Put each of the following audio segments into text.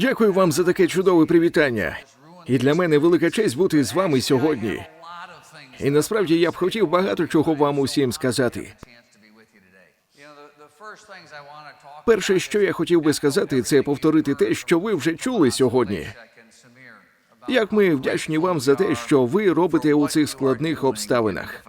Дякую вам за таке чудове привітання. І для мене велика честь бути з вами сьогодні. І насправді я б хотів багато чого вам усім сказати. Перше, що я хотів би сказати, це повторити те, що ви вже чули сьогодні. Як ми вдячні вам за те, що ви робите у цих складних обставинах.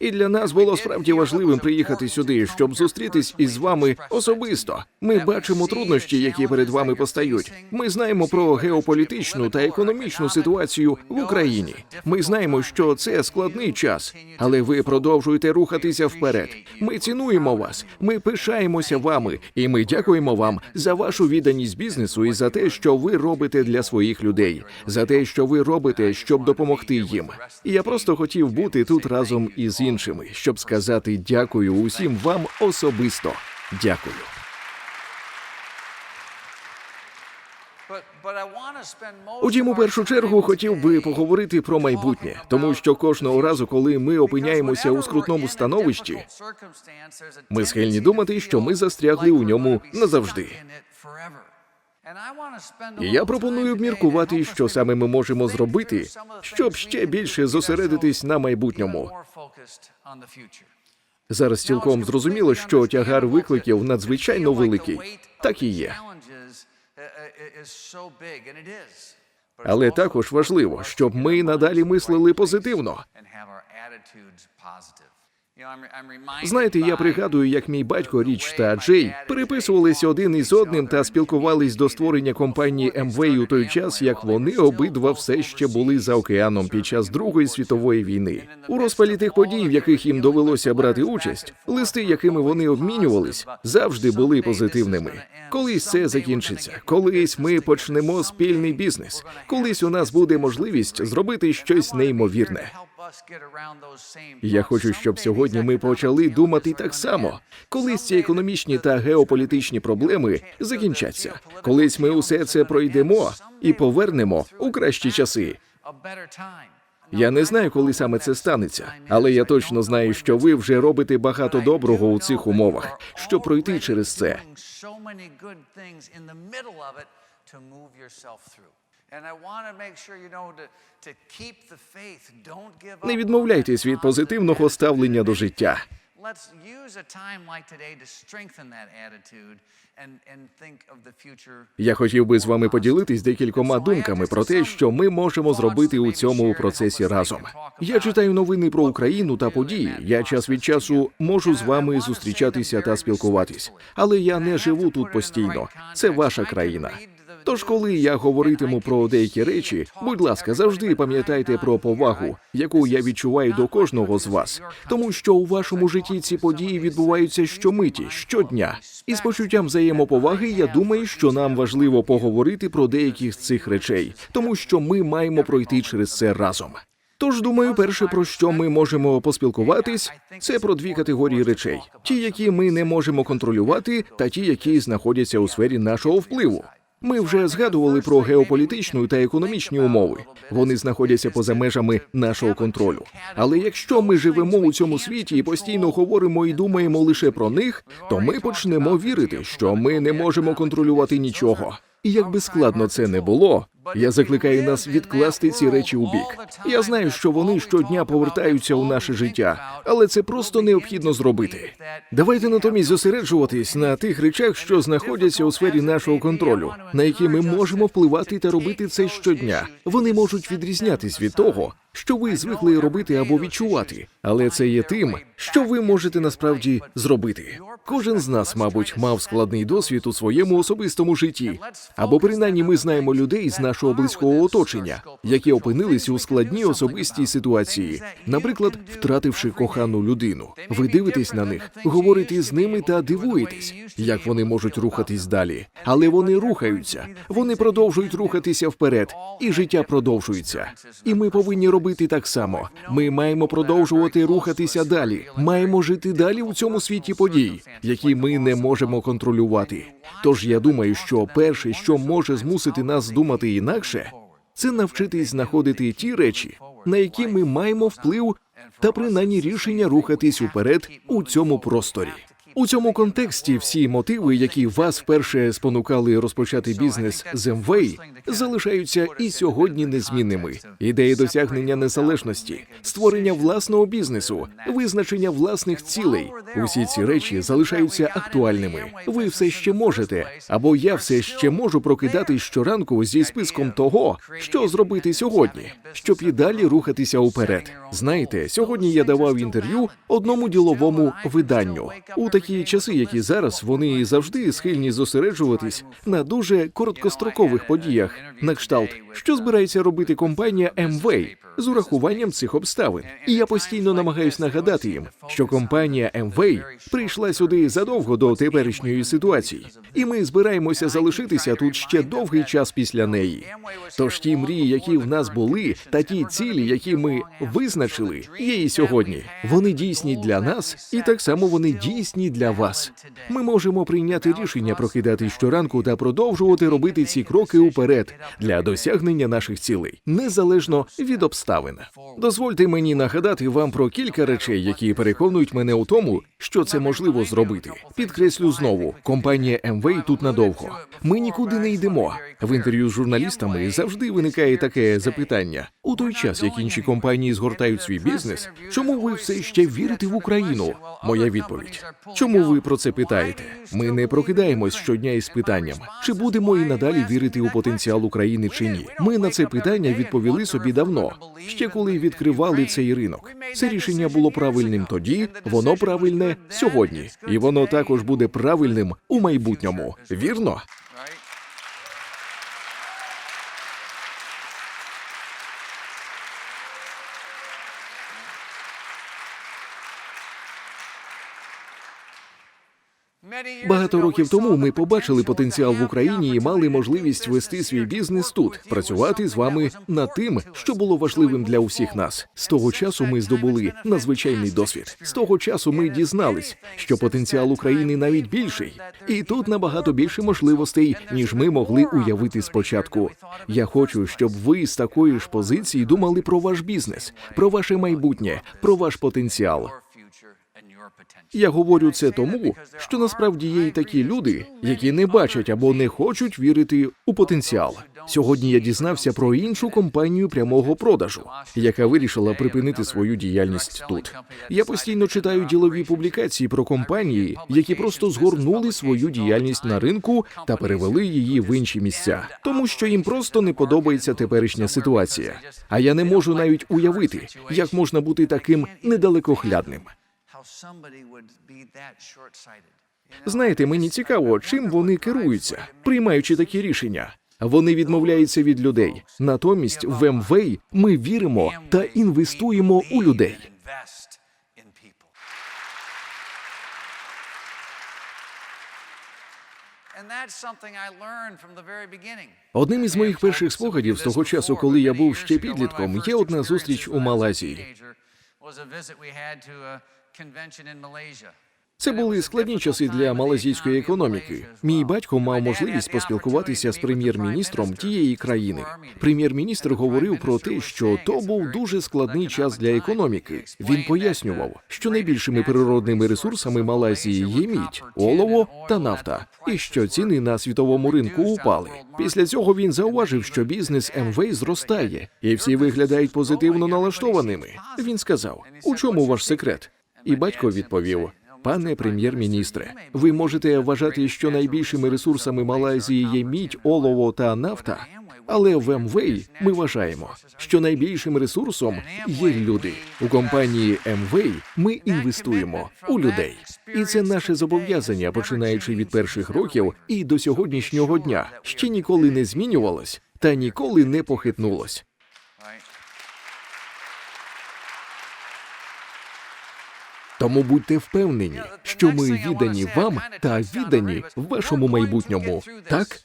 І для нас було справді важливим приїхати сюди, щоб зустрітись із вами особисто. Ми бачимо труднощі, які перед вами постають. Ми знаємо про геополітичну та економічну ситуацію в Україні. Ми знаємо, що це складний час, але ви продовжуєте рухатися вперед. Ми цінуємо вас, ми пишаємося вами, і ми дякуємо вам за вашу відданість бізнесу і за те, що ви робите для своїх людей, за те, що ви робите, щоб допомогти їм. І я просто хотів бути тут разом із щоб сказати дякую усім вам особисто. Дякую. Утім, у першу чергу хотів би поговорити про майбутнє, тому що кожного разу, коли ми опиняємося у скрутному становищі, ми схильні думати, що ми застрягли у ньому назавжди. І я пропоную обміркувати, що саме ми можемо зробити, щоб ще більше зосередитись на майбутньому. Зараз цілком зрозуміло, що тягар викликів надзвичайно великий. Так і є. Але також важливо, щоб ми надалі мислили позитивно. Знаєте, я пригадую, як мій батько Річ та Джей переписувалися один із одним та спілкувались до створення компанії Емвей у той час, як вони обидва все ще були за океаном під час Другої світової війни. У розпалі тих подій, в яких їм довелося брати участь, листи, якими вони обмінювались, завжди були позитивними. Колись це закінчиться, колись ми почнемо спільний бізнес, колись у нас буде можливість зробити щось неймовірне. Я хочу, щоб сьогодні ми почали думати так само. Колись ці економічні та геополітичні проблеми закінчаться. Колись ми усе це пройдемо і повернемо у кращі часи. Я не знаю, коли саме це станеться, але я точно знаю, що ви вже робите багато доброго у цих умовах, щоб пройти через це. Не відмовляйтесь від позитивного ставлення до життя. Let's use a time like today to strengthen that attitude and, and think of the future. Я хотів би з вами поділитись декількома думками про те, що ми можемо зробити у цьому процесі разом. Я читаю новини про Україну та події. Я час від часу можу з вами зустрічатися та спілкуватись, але я не живу тут постійно. Це ваша країна. Тож, коли я говоритиму про деякі речі, будь ласка, завжди пам'ятайте про повагу, яку я відчуваю до кожного з вас, тому що у вашому житті ці події відбуваються щомиті, щодня. І з почуттям взаємоповаги я думаю, що нам важливо поговорити про деякі з цих речей, тому що ми маємо пройти через це разом. Тож думаю, перше про що ми можемо поспілкуватись, це про дві категорії речей: ті, які ми не можемо контролювати, та ті, які знаходяться у сфері нашого впливу. Ми вже згадували про геополітичну та економічні умови. Вони знаходяться поза межами нашого контролю. Але якщо ми живемо у цьому світі і постійно говоримо і думаємо лише про них, то ми почнемо вірити, що ми не можемо контролювати нічого. І як би складно це не було, я закликаю нас відкласти ці речі у бік. Я знаю, що вони щодня повертаються у наше життя, але це просто необхідно зробити. Давайте натомість зосереджуватись на тих речах, що знаходяться у сфері нашого контролю, на які ми можемо впливати та робити це щодня. Вони можуть відрізнятись від того, що ви звикли робити або відчувати, але це є тим, що ви можете насправді зробити. Кожен з нас, мабуть, мав складний досвід у своєму особистому житті, або принаймні ми знаємо людей з нашого близького оточення, які опинилися у складній особистій ситуації, наприклад, втративши кохану людину. Ви дивитесь на них, говорите з ними та дивуєтесь, як вони можуть рухатись далі. Але вони рухаються, вони продовжують рухатися вперед, і життя продовжується. І ми повинні робити так само. Ми маємо продовжувати рухатися далі. Маємо жити далі у цьому світі подій, які ми не можемо контролювати. Тож я думаю, що перше, що може змусити нас думати інакше, це навчитись знаходити ті речі, на які ми маємо вплив та принаймні рішення рухатись уперед у цьому просторі. У цьому контексті всі мотиви, які вас вперше спонукали розпочати бізнес з залишаються і сьогодні незмінними. Ідеї досягнення незалежності, створення власного бізнесу, визначення власних цілей. Усі ці речі залишаються актуальними. Ви все ще можете, або я все ще можу прокидатись щоранку зі списком того, що зробити сьогодні, щоб і далі рухатися уперед. Знаєте, сьогодні я давав інтерв'ю одному діловому виданню. У такі часи, які зараз, вони завжди схильні зосереджуватись на дуже короткострокових подіях, на кшталт, що збирається робити компанія МВ з урахуванням цих обставин. І я постійно намагаюсь нагадати їм, що компанія МВ прийшла сюди задовго до теперішньої ситуації, і ми збираємося залишитися тут ще довгий час після неї. Тож ті мрії, які в нас були, та ті цілі, які ми визначили, є і сьогодні. Вони дійсні для нас, і так само вони дійсні для вас. Ми можемо прийняти рішення прокидати щоранку та продовжувати робити ці кроки уперед для досягнення наших цілей, незалежно від обставин. Дозвольте мені нагадати вам про кілька речей, які переконують мене у тому, що це можливо зробити. Підкреслю знову, компанія МВ тут надовго. Ми нікуди не йдемо. В інтерв'ю з журналістами завжди виникає таке запитання: у той час, як інші компанії згортають свій бізнес, чому ви все ще вірите в Україну? Моя відповідь: чому ви про це питаєте? Ми не прокидаємось щодня із питанням, чи будемо і надалі вірити у потенціал України чи ні. Ми на це питання відповіли собі давно, ще коли відкривали цей ринок. Це рішення було правильним тоді, воно правильне сьогодні, і воно також буде правильним у майбутньому. Вірно? Багато років тому ми побачили потенціал в Україні і мали можливість вести свій бізнес тут, працювати з вами над тим, що було важливим для усіх нас. З того часу ми здобули надзвичайний досвід. З того часу ми дізнались, що потенціал України навіть більший, і тут набагато більше можливостей, ніж ми могли уявити спочатку. Я хочу, щоб ви з такої ж позиції думали про ваш бізнес, про ваше майбутнє, про ваш потенціал. Я говорю це тому, що насправді є і такі люди, які не бачать або не хочуть вірити у потенціал. Сьогодні я дізнався про іншу компанію прямого продажу, яка вирішила припинити свою діяльність тут. Я постійно читаю ділові публікації про компанії, які просто згорнули свою діяльність на ринку та перевели її в інші місця, тому що їм просто не подобається теперішня ситуація. А я не можу навіть уявити, як можна бути таким недалекоглядним. Знаєте, мені цікаво, чим вони керуються, приймаючи такі рішення. Вони відмовляються від людей. Натомість в МВ ми віримо та інвестуємо у людей. Одним із моїх перших спогадів з того часу, коли я був ще підлітком, є одна зустріч у Малайзії. was a visit we had to a convention in Malaysia. Це були складні часи для малазійської економіки. Мій батько мав можливість поспілкуватися з прем'єр-міністром тієї країни. Прем'єр-міністр говорив про те, що то був дуже складний час для економіки. Він пояснював, що найбільшими природними ресурсами Малайзії є мідь, олово та нафта, і що ціни на світовому ринку упали. Після цього він зауважив, що бізнес МВ зростає, і всі виглядають позитивно налаштованими. Він сказав: у чому ваш секрет? І батько відповів. Пане прем'єр-міністре, ви можете вважати, що найбільшими ресурсами Малайзії є мідь, олово та нафта. Але в МВ ми вважаємо, що найбільшим ресурсом є люди. У компанії МВ ми інвестуємо у людей, і це наше зобов'язання, починаючи від перших років і до сьогоднішнього дня, ще ніколи не змінювалось та ніколи не похитнулось. Тому будьте впевнені, що ми віддані вам та віддані вашому майбутньому. Так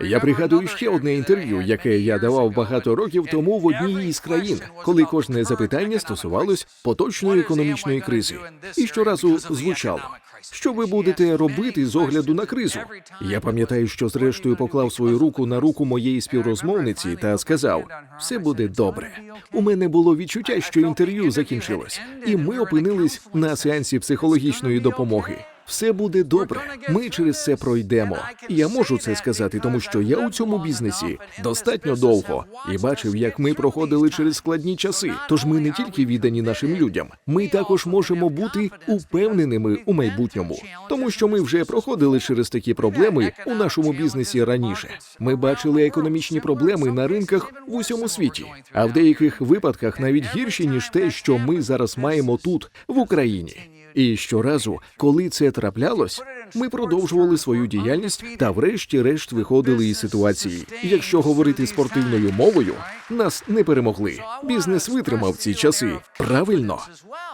я пригадую ще одне інтерв'ю, яке я давав багато років тому в одній із країн, коли кожне запитання стосувалось поточної економічної кризи, і щоразу звучало. Що ви будете робити з огляду на кризу? Я пам'ятаю, що зрештою поклав свою руку на руку моєї співрозмовниці та сказав: все буде добре. У мене було відчуття, що інтерв'ю закінчилось, і ми опинились на сеансі психологічної допомоги. Все буде добре. Ми через це пройдемо. І я можу це сказати, тому що я у цьому бізнесі достатньо довго і бачив, як ми проходили через складні часи. Тож ми не тільки віддані нашим людям, ми також можемо бути упевненими у майбутньому, тому що ми вже проходили через такі проблеми у нашому бізнесі раніше. Ми бачили економічні проблеми на ринках в усьому світі, а в деяких випадках навіть гірші ніж те, що ми зараз маємо тут, в Україні. І щоразу, коли це траплялось, ми продовжували свою діяльність та, врешті-решт, виходили із ситуації. Якщо говорити спортивною мовою, нас не перемогли. Бізнес витримав ці часи. Правильно.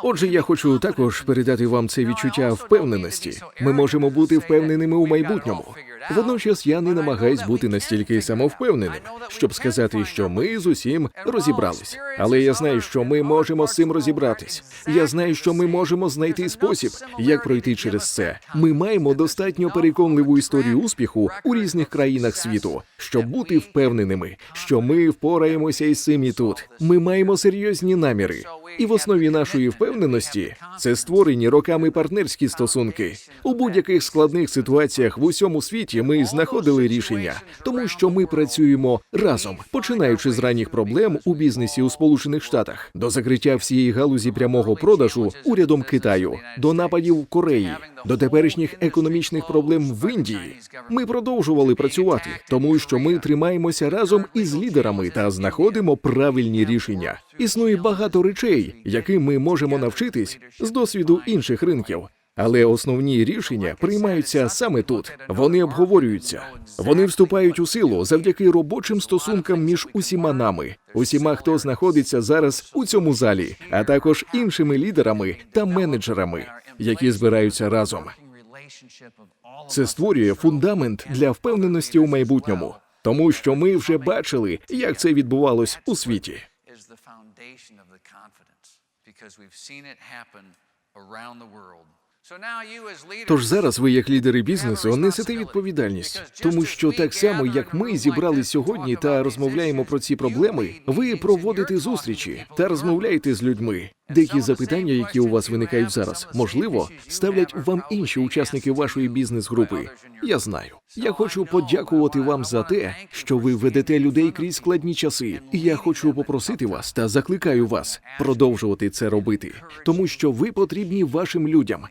Отже, я хочу також передати вам це відчуття впевненості. Ми можемо бути впевненими у майбутньому. Водночас я не намагаюсь бути настільки самовпевненим, щоб сказати, що ми з усім розібрались. Але я знаю, що ми можемо з цим розібратись. Я знаю, що ми можемо знайти спосіб, як пройти через це. Ми маємо достатньо переконливу історію успіху у різних країнах світу, щоб бути впевненими, що ми впораємося із цим і тут. Ми маємо серйозні наміри. І в основі нашої впевненості це створені роками партнерські стосунки. У будь-яких складних ситуаціях в усьому світі ми знаходили рішення, тому що ми працюємо разом, починаючи з ранніх проблем у бізнесі у Сполучених Штатах до закриття всієї галузі прямого продажу урядом Китаю, до нападів в Кореї, до теперішніх економічних проблем в Індії. Ми продовжували працювати, тому що ми тримаємося разом із лідерами та знаходимо правильні рішення. Існує багато речей, яким ми можемо навчитись з досвіду інших ринків. Але основні рішення приймаються саме тут. Вони обговорюються. Вони вступають у силу завдяки робочим стосункам між усіма нами, усіма, хто знаходиться зараз у цьому залі, а також іншими лідерами та менеджерами, які збираються разом. Це створює фундамент для впевненості у майбутньому, тому що ми вже бачили, як це відбувалось у світі. Foundation of the confidence because we've seen it happen around the world. Тож зараз ви, як лідери бізнесу, несете відповідальність, тому що так само, як ми зібрали сьогодні та розмовляємо про ці проблеми, ви проводите зустрічі та розмовляєте з людьми. Деякі запитання, які у вас виникають зараз, можливо, ставлять вам інші учасники вашої бізнес-групи. Я знаю. Я хочу подякувати вам за те, що ви ведете людей крізь складні часи. І я хочу попросити вас та закликаю вас продовжувати це робити, тому що ви потрібні вашим людям.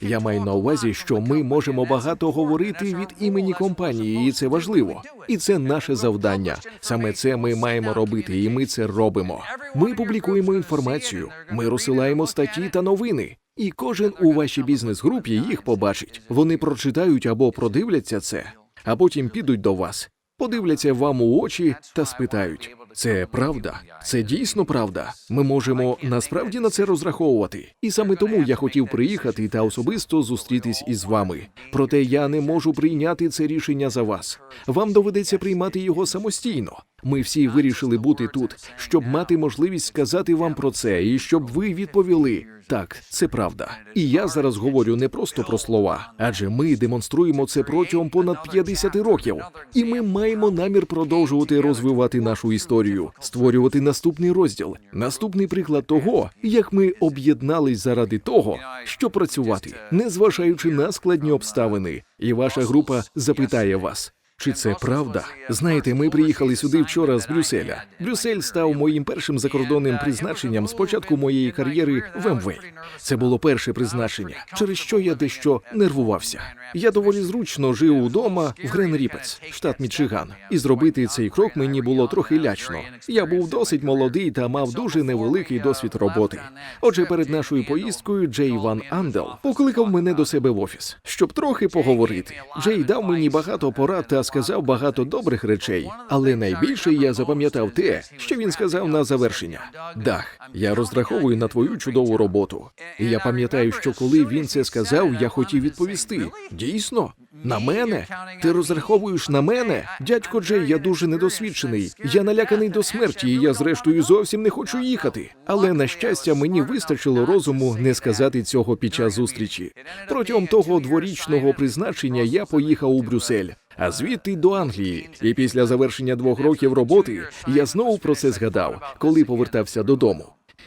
Я маю на увазі, що ми можемо багато говорити від імені компанії, і це важливо. І це наше завдання. Саме це ми маємо робити, і ми це робимо. Ми публікуємо інформацію, ми розсилаємо статті та новини. І кожен у вашій бізнес-групі їх побачить. Вони прочитають або продивляться це, а потім підуть до вас, подивляться вам у очі та спитають: це правда? Це дійсно правда. Ми можемо насправді на це розраховувати. І саме тому я хотів приїхати та особисто зустрітись із вами. Проте я не можу прийняти це рішення за вас. Вам доведеться приймати його самостійно. Ми всі вирішили бути тут, щоб мати можливість сказати вам про це, і щоб ви відповіли. Так, це правда. І я зараз говорю не просто про слова, адже ми демонструємо це протягом понад 50 років, і ми маємо намір продовжувати розвивати нашу історію, створювати наступний розділ, наступний приклад того, як ми об'єднались заради того, щоб працювати, незважаючи на складні обставини. І ваша група запитає вас. Чи це правда? Знаєте, ми приїхали сюди вчора з Брюсселя. Брюссель став моїм першим закордонним призначенням з початку моєї кар'єри в МВ. Це було перше призначення, через що я дещо нервувався. Я доволі зручно жив удома в Грен Ріпец, штат Мічиган, і зробити цей крок мені було трохи лячно. Я був досить молодий та мав дуже невеликий досвід роботи. Отже, перед нашою поїздкою Джей Ван Андел покликав мене до себе в офіс, щоб трохи поговорити. Джей дав мені багато порад та сказав багато добрих речей, але найбільше я запам'ятав те, що він сказав на завершення. Дах, я розраховую на твою чудову роботу. І я пам'ятаю, що коли він це сказав, я хотів відповісти: дійсно. На мене? Ти розраховуєш на мене? Дядько Джей, я дуже недосвідчений. Я наляканий до смерті, і я зрештою зовсім не хочу їхати. Але на щастя, мені вистачило розуму не сказати цього під час зустрічі. Протягом того дворічного призначення я поїхав у Брюссель. А звідти до Англії, і після завершення двох років роботи я знову про це згадав, коли повертався додому.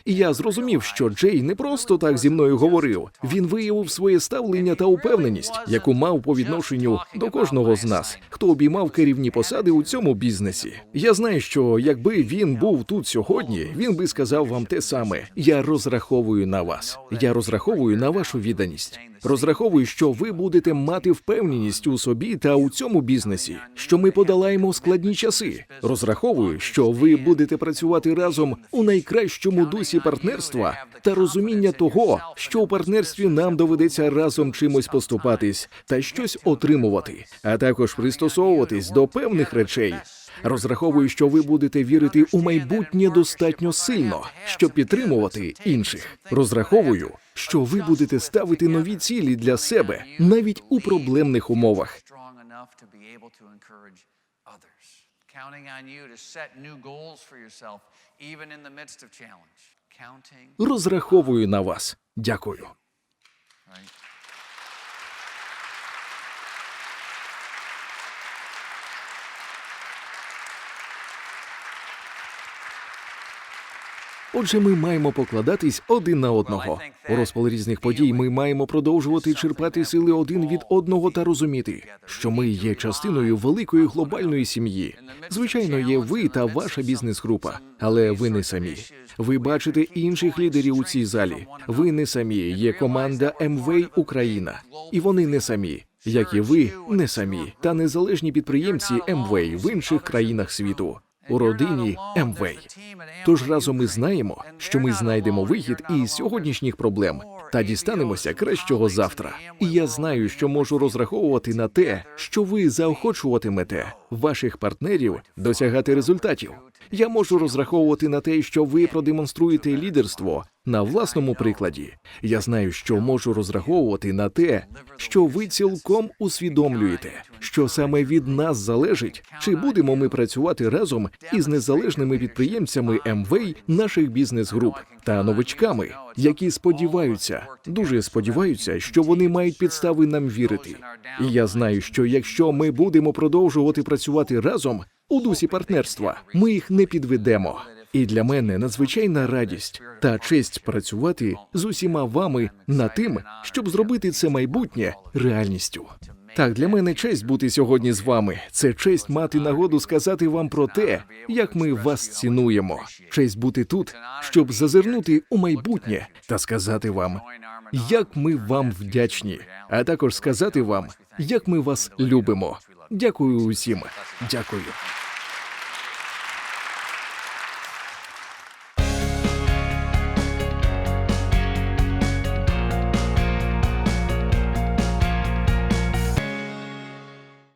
І я зрозумів, що Джей не просто так зі мною говорив. Він виявив своє ставлення та упевненість, яку мав по відношенню до кожного з нас, хто обіймав керівні посади у цьому бізнесі. Я знаю, що якби він був тут сьогодні, він би сказав вам те саме: я розраховую на вас. Я розраховую на вашу відданість. Розраховую, що ви будете мати впевненість у собі та у цьому бізнесі, що ми подолаємо складні часи. Розраховую, що ви будете працювати разом у найкращому дусі партнерства та розуміння того, що у партнерстві нам доведеться разом чимось поступатись та щось отримувати, а також пристосовуватись до певних речей. Розраховую, що ви будете вірити у майбутнє достатньо сильно, щоб підтримувати інших. Розраховую, що ви будете ставити нові цілі для себе навіть у проблемних умовах. Counting on you to set new goals for yourself, even in the midst of challenge. Розраховую на вас. Дякую. Отже, ми маємо покладатись один на одного. У розпал різних подій ми маємо продовжувати черпати сили один від одного та розуміти, що ми є частиною великої глобальної сім'ї. Звичайно, є ви та ваша бізнес-група, але ви не самі. Ви бачите інших лідерів у цій залі. Ви не самі. Є команда МВ Україна, і вони не самі. Як і ви, не самі, та незалежні підприємці МВ в інших країнах світу у родині Емвей. Тож разом ми знаємо, що ми знайдемо вихід із сьогоднішніх проблем та дістанемося кращого завтра. І я знаю, що можу розраховувати на те, що ви заохочуватимете ваших партнерів досягати результатів. Я можу розраховувати на те, що ви продемонструєте лідерство на власному прикладі. Я знаю, що можу розраховувати на те, що ви цілком усвідомлюєте, що саме від нас залежить, чи будемо ми працювати разом із незалежними підприємцями МВ наших бізнес-груп та новичками, які сподіваються, дуже сподіваються, що вони мають підстави нам вірити. І я знаю, що якщо ми будемо продовжувати працювати разом у дусі партнерства, ми їх не підведемо. І для мене надзвичайна радість та честь працювати з усіма вами над тим, щоб зробити це майбутнє реальністю. Так, для мене честь бути сьогодні з вами. Це честь мати нагоду сказати вам про те, як ми вас цінуємо. Честь бути тут, щоб зазирнути у майбутнє та сказати вам, як ми вам вдячні, а також сказати вам, як ми вас любимо. Дякую усім. Дякую.